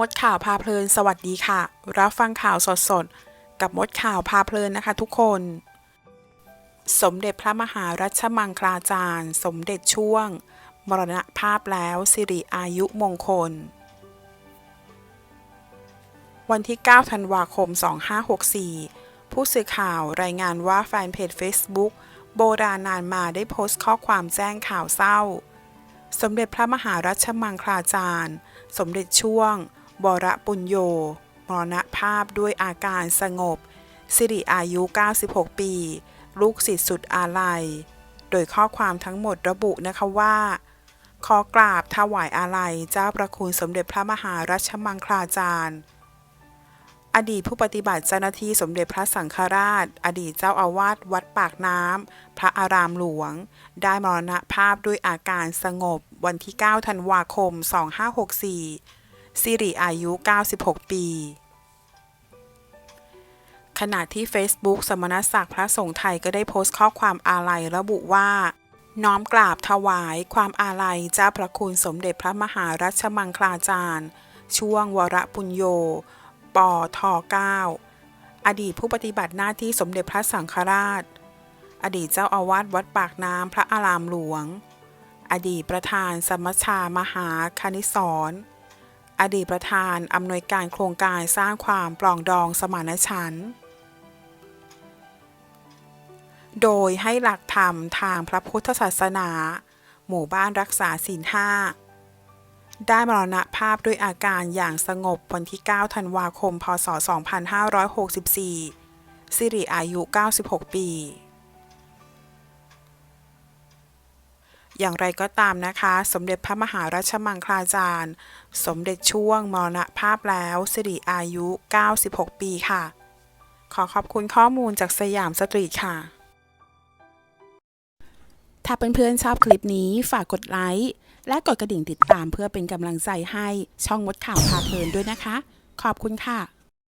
มดข่าวพาเพลินสวัสดีค่ะ รับฟังข่าวสดๆกับมดข่าวพาเพลินนะคะทุกคน สมเด็จพระมหารัชมังคลาจารย์ สมเด็จช่วง มรณภาพแล้วสิริอายุมงคล วันที่ 9 ธันวาคม 2564 ผู้สื่อข่าวรายงานว่าแฟนเพจ Facebook โบราณนานมาได้โพสต์ข้อความแจ้งข่าวเศร้า สมเด็จพระมหารัชมังคลาจารย์ สมเด็จช่วง บรปุญโยมรณภาพด้วยอาการสงบ สิริอายุ 96 ปี ลูกศิษย์สุดอาลัย โดยข้อความทั้งหมดระบุนะคะว่า ขอกราบถวายอาลัยเจ้าประคุณสมเด็จพระมหารัชมังคลาจารย์ อดีตผู้ปฏิบัติเจ้าหน้าที่สมเด็จพระสังฆราช อดีตเจ้าอาวาสวัดปากน้ำพระอารามหลวง ได้มรณภาพด้วยอาการสงบวันที่ 9 ธันวาคม 2564 สิริอายุ 96 ปี ขณะที่ Facebook สมณศักดิ์พระสงฆ์ไทยก็ได้โพสต์ข้อความอาลัยระบุว่า น้อมกราบถวายความอาลัยเจ้าพระคุณสมเด็จพระมหารัชมังคลาจารย์ ช่วงวรปุญโยปอท9อดีตผู้ปฏิบัติหน้าที่สมเด็จพระสังฆราช อดีตเจ้าอาวาสวัดปากน้ำพระอารามหลวง อดีตประธานสมชามหาคณิสร อดีตประธานอำนวยการโครงการสร้างความปลองดองสมานฉันท์โดยให้หลักธรรมทางพระพุทธศาสนา หมู่บ้านรักษาศีลห้าได้มรณภาพด้วยอาการอย่างสงบวันที่ 9 ธันวาคม พศ 2564 สิริอายุ 96 ปี อย่างไรก็ตามนะคะ สมเด็จพระมหารัชมังคลาจารย์ สมเด็จช่วงมรณภาพแล้วสิริอายุ 96 ปีค่ะ ขอขอบคุณข้อมูลจากสยามสตรีทค่ะ ถ้าเพื่อนๆชอบคลิปนี้ฝากกดไลค์และกดกระดิ่งติดตามเพื่อเป็นกำลังใจให้ช่องมดข่าวพาเพลินด้วยนะคะ ขอบคุณค่ะ